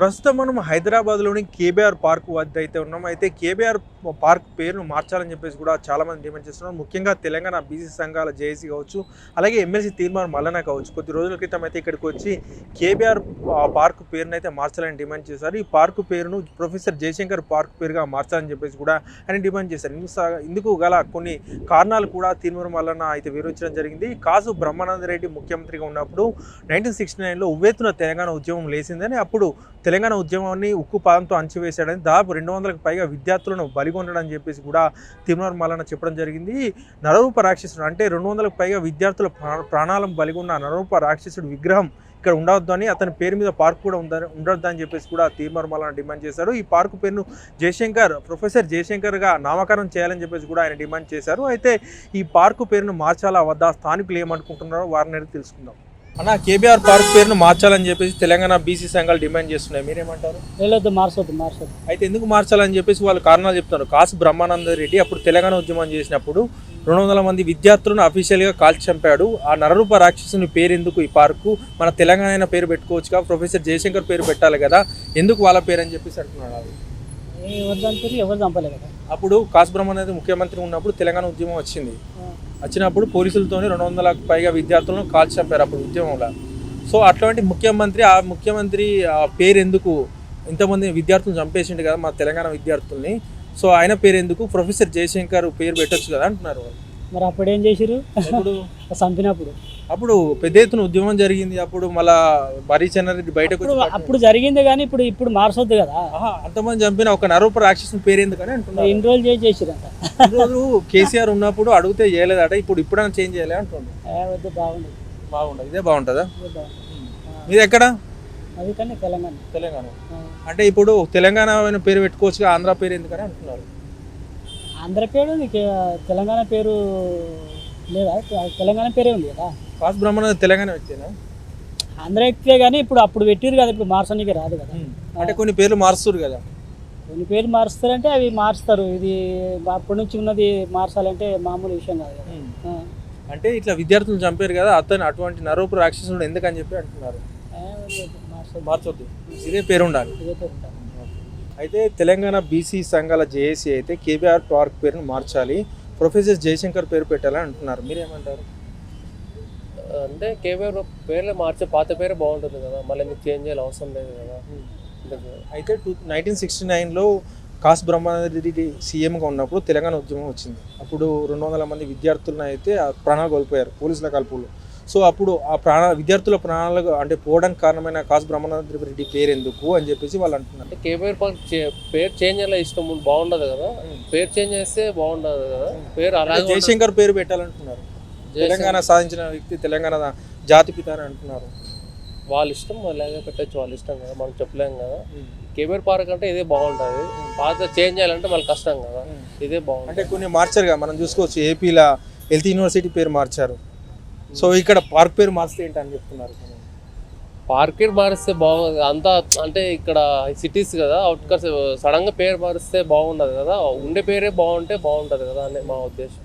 ప్రస్తుతం మనం హైదరాబాద్లోని కేబీఆర్ పార్క్ వద్ద అయితే ఉన్నాం. అయితే కేబీఆర్ పార్క్ పేరును మార్చాలని చెప్పేసి కూడా చాలామంది డిమాండ్ చేస్తున్నారు. ముఖ్యంగా తెలంగాణ బీసీ సంఘాల జేఏసీ కావచ్చు అలాగే ఎమ్మెల్సీ తీర్మానం మల్లన కావచ్చు. కొద్ది రోజుల క్రితం అయితే ఇక్కడికి వచ్చి కేబీఆర్ పార్క్ పేరును అయితే మార్చాలని డిమాండ్ చేశారు. ఈ పార్క్ పేరును ప్రొఫెసర్ జయశంకర్ పార్క్ పేరుగా మార్చాలని చెప్పేసి కూడా ఆయన డిమాండ్ చేశారు. ఇందుకు గల కొన్ని కారణాలు కూడా తీర్మానం మల్లన అయితే వివరించడం జరిగింది. కాసు బ్రహ్మానంద రెడ్డి ముఖ్యమంత్రిగా ఉన్నప్పుడు నైన్టీన్ సిక్స్టీ నైన్లో ఉవ్వెత్తున తెలంగాణ ఉద్యమం లేచిందని అప్పుడు తెలంగాణ ఉద్యమాన్ని ఉక్కు పాదంతో అంచివేశాడని దాదాపు రెండు వందలకు పైగా విద్యార్థులను బలి బలిగొనడని చెప్పేసి కూడా తిరుమల మల్లన్న చెప్పడం జరిగింది. నరూప రాక్షసుడు అంటే రెండు వందలకు పైగా విద్యార్థుల ప్రాణాలను బలిగొన్న నరూప రాక్షసుడు విగ్రహం ఇక్కడ ఉండవద్దు అని అతని పేరు మీద పార్క్ కూడా ఉందని ఉండొద్దు అని చెప్పేసి కూడా తీర్మార్ డిమాండ్ చేశారు. ఈ పార్కు పేరును జయశంకర్ ప్రొఫెసర్ జయశంకర్గా నామకరణం చేయాలని చెప్పేసి కూడా ఆయన డిమాండ్ చేశారు. అయితే ఈ పార్కు పేరును మార్చాలా వద్దా స్థానికులు ఏమనుకుంటున్నారో వారిని తెలుసుకుందాం. అన్న కేబీఆర్ పార్క్ పేరును మార్చాలని చెప్పేసి తెలంగాణ బీసీ సంఘాలు డిమాండ్ చేస్తున్నాయి. మీరేమంటారు? వెళ్ళొద్దు మార్చొద్దు మార్చొద్దు. అయితే ఎందుకు మార్చాలని చెప్పేసి వాళ్ళు కారణాలు చెప్తున్నారు. కాసు బ్రహ్మానంద రెడ్డి అప్పుడు తెలంగాణ ఉద్యమం చేసినప్పుడు రెండు వందల మంది విద్యార్థులను అఫీషియల్గా కాల్చి చంపాడు. ఆ నరరూప రాక్షసుని పేరు ఎందుకు ఈ పార్కు? మన తెలంగాణ అయిన పేరు పెట్టుకోవచ్చుగా ప్రొఫెసర్ జయశంకర్ పేరు పెట్టాలి కదా ఎందుకు వాళ్ళ పేరు అని చెప్పేసి అంటున్నాడు ఎవరు చంపారు ఎవరు చంపలే కదా? అప్పుడు కాసు బ్రహ్మానంద ముఖ్యమంత్రి ఉన్నప్పుడు తెలంగాణ ఉద్యమం వచ్చింది. వచ్చినప్పుడు పోలీసులతోని రెండు వందలకు పైగా విద్యార్థులను కాల్చి చంపారు అప్పుడు ఉద్యమంలో. సో అట్లాంటి ముఖ్యమంత్రి ఆ ముఖ్యమంత్రి ఆ పేరు ఎందుకు ఇంతమంది విద్యార్థులను చంపేసిండు కదా మా తెలంగాణ విద్యార్థుల్ని. సో ఆయన పేరు ఎందుకు ప్రొఫెసర్ జయశంకర్ పేరు పెట్టొచ్చు కదా అంటున్నారు. మరి అప్పుడు ఏం చేసిరు చంపినప్పుడు. అప్పుడు పెద్ద ఎత్తున ఉద్యమం జరిగింది. అప్పుడు మళ్ళా మరీ చెన్నారెడ్డి బయటకు అప్పుడు జరిగింది కానీ ఇప్పుడు ఇప్పుడు మార్చొద్దు కదా. అంతమంది చంపిన ఒక నరూప రాక్షసుని పేరు ఎందుకని అంటున్నారు. ఇన్ని రోజులు చేసిరంట. రోజు కేసీఆర్ ఉన్నప్పుడు అడిగితే చేయలేదట ఇప్పుడు ఇప్పుడైనా చేంజ్ చేయలే అంటుండే. బాగుండదు. బాగుండదు. ఇదే బాగుంటుందా? ఇదే ఎక్కడ? అది కానీ తెలంగాణ. తెలంగాణ. అంటే ఇప్పుడు తెలంగాణ పేరు పెట్టుకోవచ్చుగా ఆంధ్ర పేరు ఎందుకని అంటున్నారు? ఆంధ్ర పేరు తెలంగాణ పేరు లేదా? తెలంగాణ పేరే ఉంది కదా. కాసు బ్రహ్మానంద తెలంగాణ వ్యక్తేనా? ఆంధ్ర వ్యక్తే కానీ ఇప్పుడు అప్పుడు పెట్టిరు కదా ఇప్పుడు మార్చడానికి రాదు కదా. అంటే కొన్ని పేర్లు మారుస్తారు కదా. కొన్ని పేర్లు మారుస్తారంటే అవి మారుస్తారు ఇది అప్పటి నుంచి ఉన్నది మార్చాలంటే మామూలు విషయం కాదు కదా. అంటే ఇట్లా విద్యార్థులు చంపారు కదా అతను అటువంటి నరూపు రాక్షసుడు ఎందుకని చెప్పి అంటున్నారు. మార్చొద్దు. ఇదే పేరు ఉండాలి. ఇదే పేరు ఉండాలి. అయితే తెలంగాణ బీసీ సంఘాల జేఏసీ అయితే కేబీఆర్ పార్క్ పేరును మార్చాలి. ప్రొఫెసర్ జయశంకర్ పేరు పెట్టాలని అంటున్నారు. మీరేమంటారు? అంటే కేవీఆర్ పేర్లే మార్చే పాత పేరే బాగుంటుంది కదా. మళ్ళీ మీకు చేంజ్ చేయాలి అవసరం లేదు కదా. అయితే టూ నైన్టీన్ సిక్స్టీ నైన్లో కాసు బ్రహ్మానంద రెడ్డి సీఎంగా ఉన్నప్పుడు తెలంగాణ ఉద్యమం వచ్చింది. అప్పుడు రెండు వందల మంది విద్యార్థులను అయితే ఆ ప్రాణాలు కోల్పోయారు పోలీసుల కలుపులు సో అప్పుడు ఆ ప్రాణ విద్యార్థుల ప్రాణాలు అంటే పోవడానికి కారణమైన కాసు బ్రహ్మానంద రెడ్డి పేరు ఎందుకు అని చెప్పేసి వాళ్ళు అంటున్నారు. అంటే కేవీఆర్ పార్క్ చే- పేరు చేంజ్ అయ్యేలా ఇష్టం బాగుండదు కదా. పేరు చేంజ్ చేస్తే బాగుండదు కదా. పేరు అలాగే. జయశంకర్ పేరు పెట్టాలంటున్నారు. తెలంగాణ సాధించిన వ్యక్తి తెలంగాణ జాతి పిత అని అంటున్నారు. వాళ్ళ ఇష్టం వాళ్ళు ఏదో పెట్టచ్చు వాళ్ళ ఇష్టం కదా మనం చెప్పలేం కదా. కేబీఆర్ పార్క్ అంటే ఇదే బాగుంటుంది. పాత చేంజ్ చేయాలంటే మళ్ళీ కష్టం కదా. ఇదే బాగుంటుంది. అంటే కొన్ని మార్చారు కదా మనం చూసుకోవచ్చు ఏపీలో హెల్త్ యూనివర్సిటీ పేరు మార్చారు. సో ఇక్కడ పార్క్ పేరు మార్చితే ఏంటి అని చెప్తున్నారు? మార్కెట్ మారిస్తే బాగుంది. అంతా అంటే ఇక్కడ సిటీస్ కదా అవుట్కట్స్ సడన్గా పేరు మారిస్తే బాగుండదు కదా. ఉండే పేరే బాగుంటే బాగుంటది కదా అని మా ఉద్దేశం.